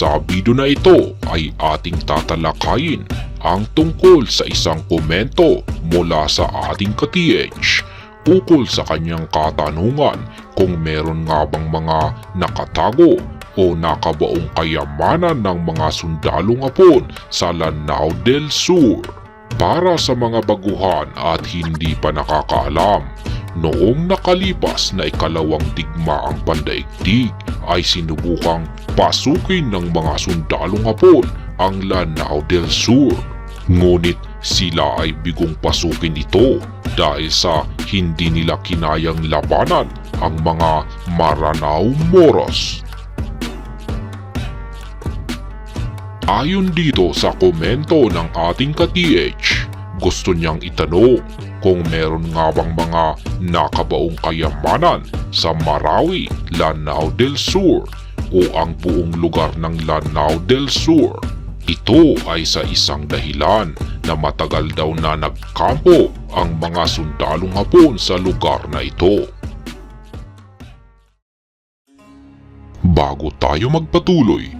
Sa video na ito ay ating tatalakayin ang tungkol sa isang komento mula sa ating ka-TH ukol sa kanyang katanungan kung meron nga bang mga nakatago o nakabaong kayamanan ng mga sundalong hapon sa Lanao del Sur. Para sa mga baguhan at hindi pa nakakaalam, noong nakalipas na ikalawang digmaang pandaigdig ay sinubukang pasukin ng mga sundalong hapon ang Lanao del Sur. Ngunit sila ay bigong pasukin ito dahil sa hindi nila kinayang labanan ang mga Maranao Moros. Ayon dito sa komento ng ating ka-TH, gusto niyang itanong kung meron nga bang mga nakabaong kayamanan sa Marawi, Lanao del Sur o ang buong lugar ng Lanao del Sur. Ito ay sa isang dahilan na matagal daw na nagkampo ang mga sundalong hapon sa lugar na ito. Bago tayo magpatuloy,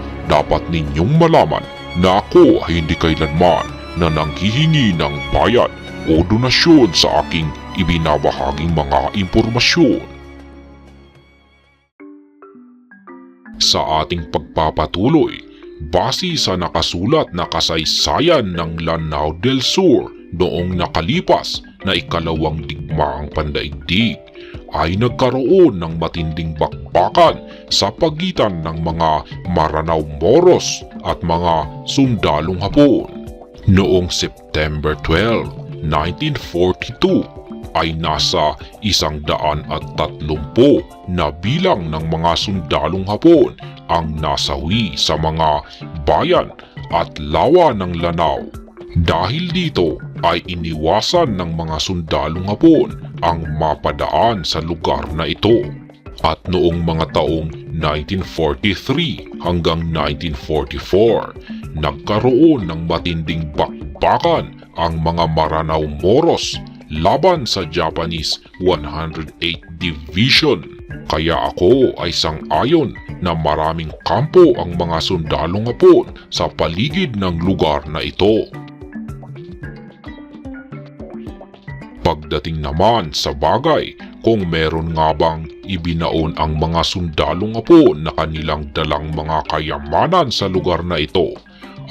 dapat ninyong malaman na ako ay hindi kailanman na nanghihingi ng bayad o donasyon sa aking ibinabahaging mga impormasyon. Sa ating pagpapatuloy, base sa nakasulat na kasaysayan ng Lanao del Sur noong nakalipas na ikalawang digmaang pandaigdig, ay nagkaroon ng matinding bakbakan sa pagitan ng mga Maranao Moros at mga sundalong Hapon. Noong September 12, 1942 ay nasa isang daan at tatlumpo na bilang ng mga sundalong Hapon ang nasawi sa mga bayan at lawa ng Lanao. Dahil dito ay iniwasan ng mga sundalong Hapon ang mapadaan sa lugar na ito. At noong mga taong 1943 hanggang 1944, nagkaroon ng matinding bakbakan ang mga Maranao Moros laban sa Japanese 108 Division. Kaya ako ay sang-ayon na maraming kampo ang mga sundalong hapon sa paligid ng lugar na ito. Pagdating naman sa bagay kung meron nga bang ibinaon ang mga sundalong hapon na kanilang dalang mga kayamanan sa lugar na ito,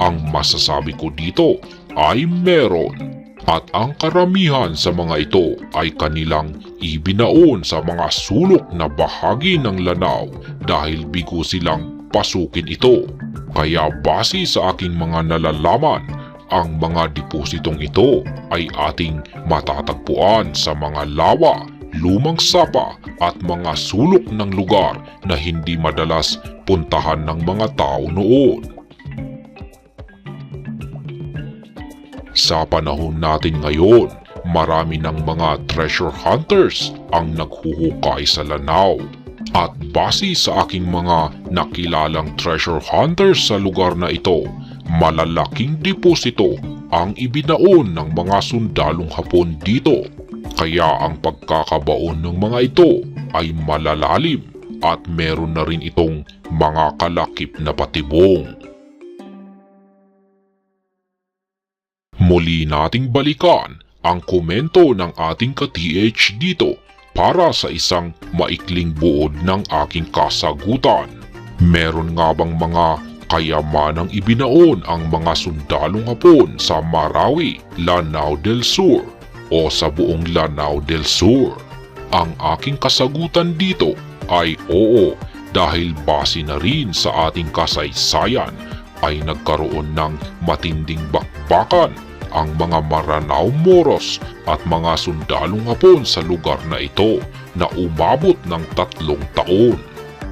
ang masasabi ko dito ay meron. At ang karamihan sa mga ito ay kanilang ibinaon sa mga sulok na bahagi ng Lanao dahil bigo silang pasukin ito. Kaya base sa aking mga nalalaman, ang mga depositong ito ay ating matatagpuan sa mga lawa, lumang sapa at mga sulok ng lugar na hindi madalas puntahan ng mga tao noon. Sa panahon natin ngayon, marami ng mga treasure hunters ang naghuhukay sa Lanao. At base sa aking mga nakilalang treasure hunters sa lugar na ito, malalaking deposito ang ibinaon ng mga sundalong hapon dito. Kaya ang pagkakabaon ng mga ito ay malalalim at meron na rin itong mga kalakip na patibong. Muli nating balikan ang komento ng ating ka-TH dito para sa isang maikling buod ng aking kasagutan. Meron nga bang mga kayamanang ibinaon ang mga sundalong hapon sa Marawi, Lanao del Sur o sa buong Lanao del Sur? Ang aking kasagutan dito ay oo dahil base na rin sa ating kasaysayan ay nagkaroon ng matinding bakbakan ang mga Maranao Moros at mga sundalong hapon sa lugar na ito na umabot ng tatlong taon.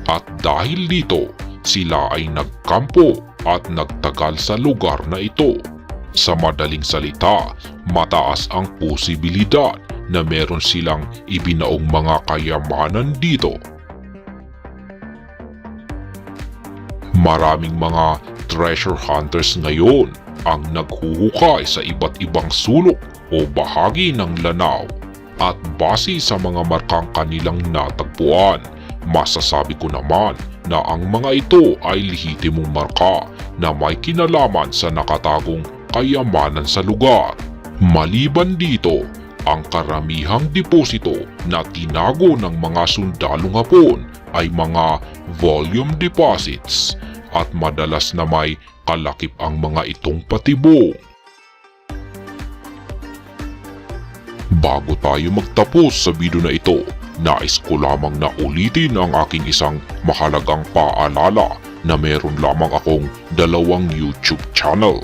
At dahil dito, sila ay nagkampo at nagtagal sa lugar na ito. Sa madaling salita, mataas ang posibilidad na meron silang ibinaong mga kayamanan dito. Maraming mga treasure hunters ngayon ang naghuhukay sa iba't ibang sulok o bahagi ng Lanao at base sa mga markang kanilang natagpuan, masasabi ko naman na ang mga ito ay lehitimong marka na may kinalaman sa nakatagong kayamanan sa lugar. Maliban dito, ang karamihang deposito na tinago ng mga sundalong hapon ay mga volume deposits at madalas na may kalakip ang mga itong patibong. Bago tayo magtapos sa video na ito, nais ko lamang na ulitin ang aking isang mahalagang paalala na meron lamang akong dalawang YouTube channel.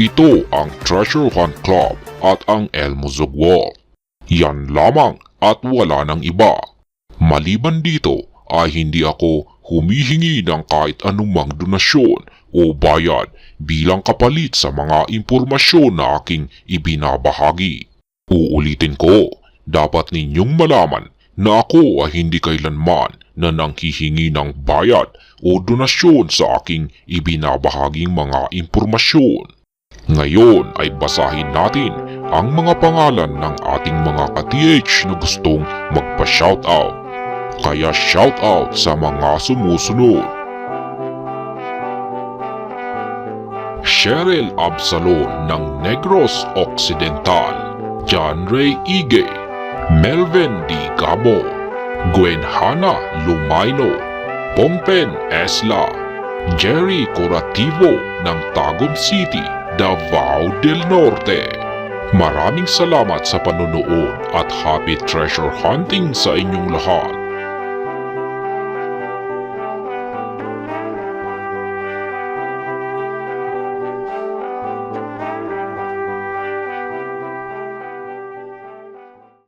Ito ang Treasure Hunt Club at ang Elmo Zugwal. Yan lamang at wala nang iba. Maliban dito ay hindi ako humihingi ng kahit anumang donasyon o bayad bilang kapalit sa mga impormasyon na aking ibinabahagi. Uulitin ko, dapat ninyong malaman na ako ay hindi kailanman na nanghihingi ng bayad o donasyon sa aking ibinabahaging mga impormasyon. Ngayon ay basahin natin ang mga pangalan ng ating mga ka-TH na gustong magpa-shoutout. Kaya shoutout sa mga sumusunod. Cheryl Absalon ng Negros Occidental John Ray Ige Melvin D. Gamo Gwen Hana Lumaino Pompen Esla Jerry Corativo ng Tagum City, Davao del Norte. Maraming salamat sa panonood at happy treasure hunting sa inyong lahat.